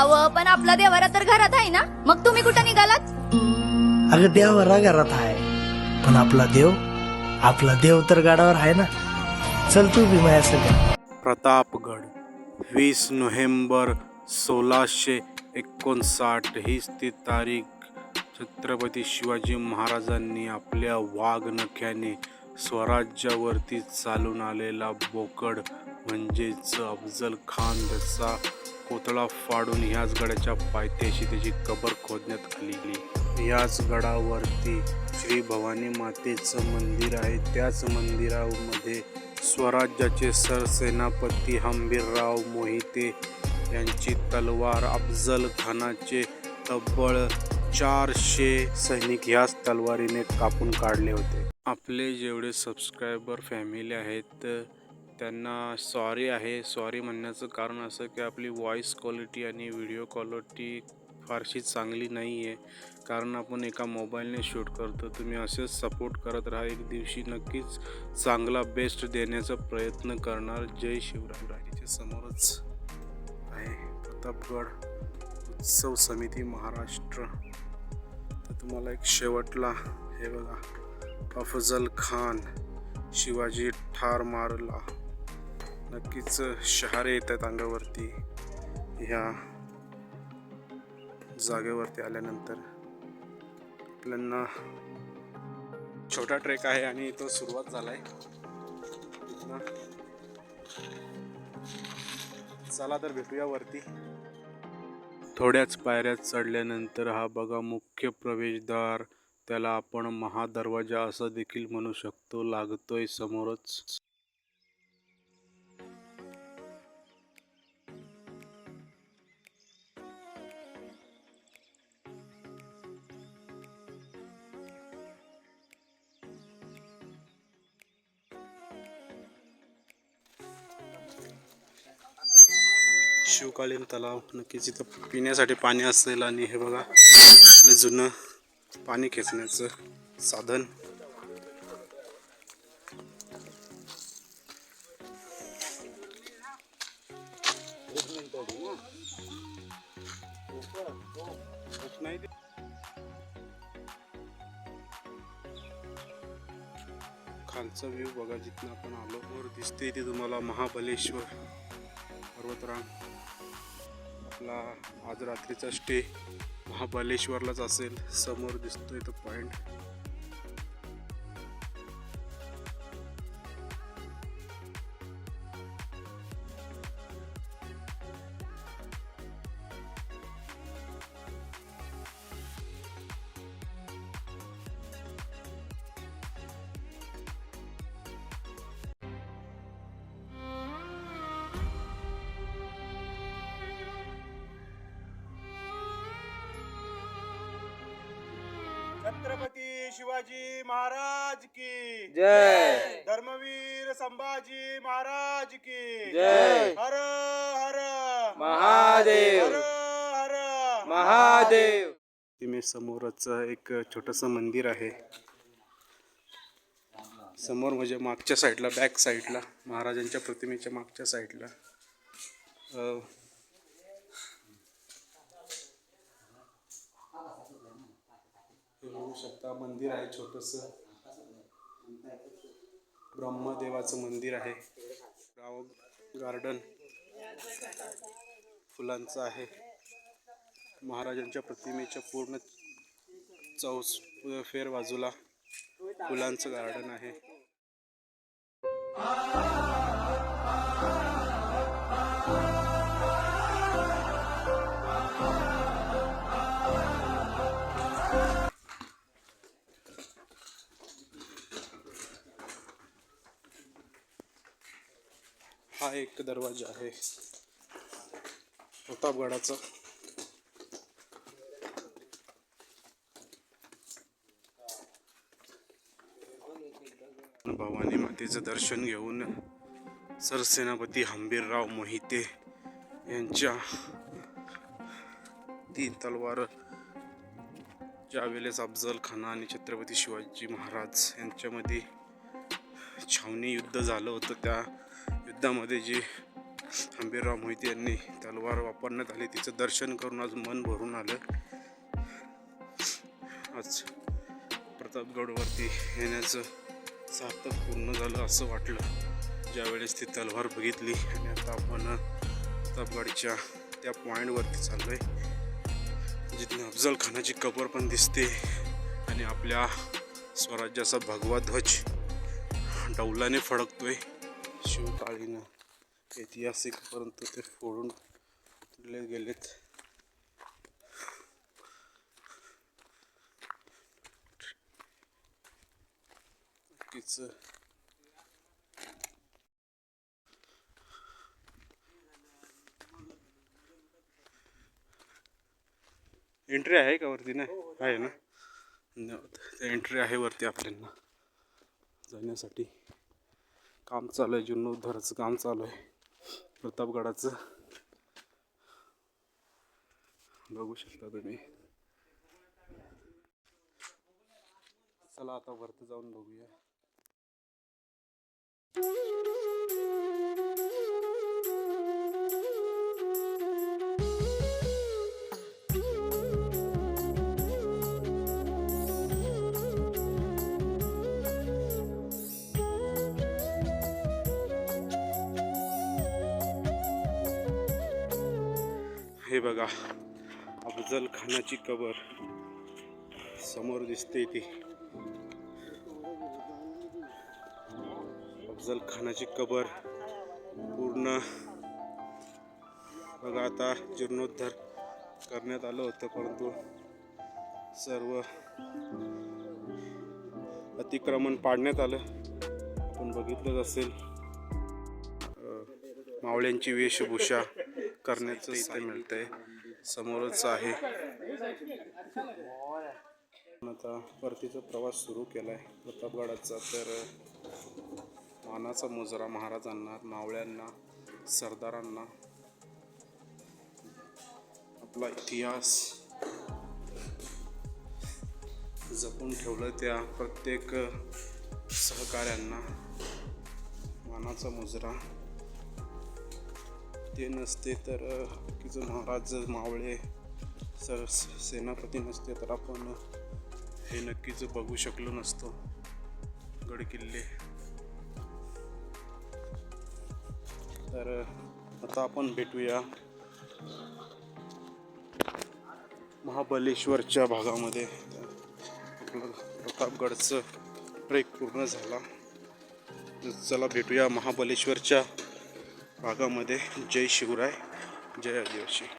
आव पण आपला देवारा तर घरात आहे ना? मग तुम्ही कुठं निघालात? अगं देवारा घरात आहे. पण आपला देव आपला देव तर गाडावर आहे ना? चल तू बी माझ्या सगळ्या प्रतापगड वीस नोव्हेंबर सोळाशे एकोणसाठ हीच ती तारीख. छत्रपती शिवाजी महाराजांनी आपल्या वाघनख्याने स्वराज्यावरती चालून आलेला बोकड म्हणजेच अफजल खान त्याचा पुतळा फाडून ह्याच गडाच्या पायथ्याशी त्याची कबर खोदण्यात आलेली याच गडावरती श्री भवानी मातेचं मंदिर आहे. त्याच मंदिरामध्ये स्वराज्याचे सरसेनापती हंबीरराव मोहिते यांची तलवार अफजल खानाचे तब्बल चारशे सैनिक ह्याच तलवारीने कापून काढले होते. आपले जेवढे सबस्क्रायबर फॅमिली आहेत त्यांना सॉरी आहे. सॉरी म्हणण्याचं कारण असं की आपली व्हॉईस क्वालिटी आणि व्हिडिओ क्वालिटी फारशी चांगली नाही आहे कारण आपण एका मोबाईलने शूट करतो. तुम्ही असेच सपोर्ट करत राहा. एक दिवशी नक्कीच चांगला बेस्ट देण्याचा प्रयत्न करणार. जय शिवराय राजाच्या समोरच आहे. प्रतापगड उत्सव समिती महाराष्ट्र. तर तुम्हाला एक शेवटला हे बघा. अफजल खान शिवाजी ठार मारला. नक्कीच शहारे येत आहेत अंगावरती. ह्या जागेवरती आल्यानंतर. आपल्यांना छोटा ट्रेक आहे आणि तो सुरुवात झाला आहे चला तर भेटूया वरती. थोड्याच पायऱ्या चढल्यानंतर हा बघा मुख्य प्रवेशद्वार. त्याला आपण महादरवाजा असं देखील म्हणू शकतो. लागतोय समोरच. शिवकालीन तलाव नक्कीच इथं पिण्यासाठी पाणी असेल आणि हे बघा आपलं जुनं पाणी खेचण्याचं साधन. नाही खालचा व्ह्यू बघा जिथनं आपण आलो वर दिसते ते तुम्हाला महाबलेश्वर पर्वतरांग. आपला आज रात्रीचा स्टे महाबलेश्वरलाच असेल. समोर दिसतोय तो पॉईंट छत्रपती शिवाजी महाराज की जय धर्मवीर संभाजी महाराज की जय. हर हर महादेव. हर हर महादेव तिमे समोरच एक छोटस मंदिर आहे समोर म्हणजे मागच्या साईडला बॅक साईडला महाराजांच्या प्रतिमेच्या मागच्या साईडला अ, हे बघू शकता. मंदिर आहे छोटस. ब्रह्मदेवाचं मंदिर आहे. गाव गार्डन फुलांचं आहे. महाराजांच्या प्रतिमेच्या पूर्ण चौस फेर बाजूला फुलांचं गार्डन आहे. हा एक दरवाजा आहे. प्रतापगडाचा भवानी मातेचं दर्शन घेऊन सरसेनापती हंबीरराव मोहिते यांच्या तीन तलवार ज्यावेळेस अफजल खान आणि छत्रपती शिवाजी महाराज यांच्यामध्ये छावणी युद्ध झालं होतं त्या युद्धामध्ये जे आंबीरराव मोहिते यांनी तलवार वापरण्यात आली तिचं दर्शन करून आज मन भरून आलं. आज प्रतापगडवरती येण्याचं सार्थक पूर्ण झालं असं वाटलं. ज्यावेळेस ती तलवार बघितली आणि आता आपण प्रतापगडच्या त्या पॉईंटवरती चाललो आहे जिथून अफजल खानाची कबर पण दिसते आणि आपल्या स्वराज्याचा भगवा ध्वज डौलाने फडकतोय. शिवकाळीनं ऐतिहासिक परंतु ते फोडून गेलेत. नक्कीच. एंट्री आहे का वरती? नाही. आहे ना? धन्यवाद. एंट्री आहे वरती आपल्यांना जाण्यासाठी. काम चालू आहे जीर्णोद्धाराचं काम चालू आहे. प्रतापगडाचं. बघू शकता तुम्ही. चला आता वरती जाऊन बघूया. हे बघा अफजल खानाची कबर समोर दिसते ती. अफजल खानाची कबर पूर्ण. बघा आता जीर्णोद्धार करण्यात आलं होतं परंतु सर्व अतिक्रमण पाडण्यात आलं. आपण बघितलंच असेल मावळ्यांची वेशभूषा. करण्याचं इथे मिळतंय. समोरच आहे. आता परतीचा प्रवास सुरू केला आहे प्रतापगडाचा. तर मानाचा मुजरा महाराजांना मावळ्यांना सरदारांना. आपला इतिहास जपून ठेवलं त्या प्रत्येक सहकाऱ्यांना. मानाचा मुजरा. ते नसते तर बाकीचं महाराज मावळे सर सेनापती नसते तर आपण हे नक्कीच बघू शकलो नसतो. गडकिल्ले. तर आता आपण भेटूया महाबलेश्वरच्या भागामध्ये. आपलं प्रतापगडचं ट्रेक पूर्ण झाला. चला भेटूया महाबलेश्वरच्या भागामध्ये जय शिवराय जय आदिवासी.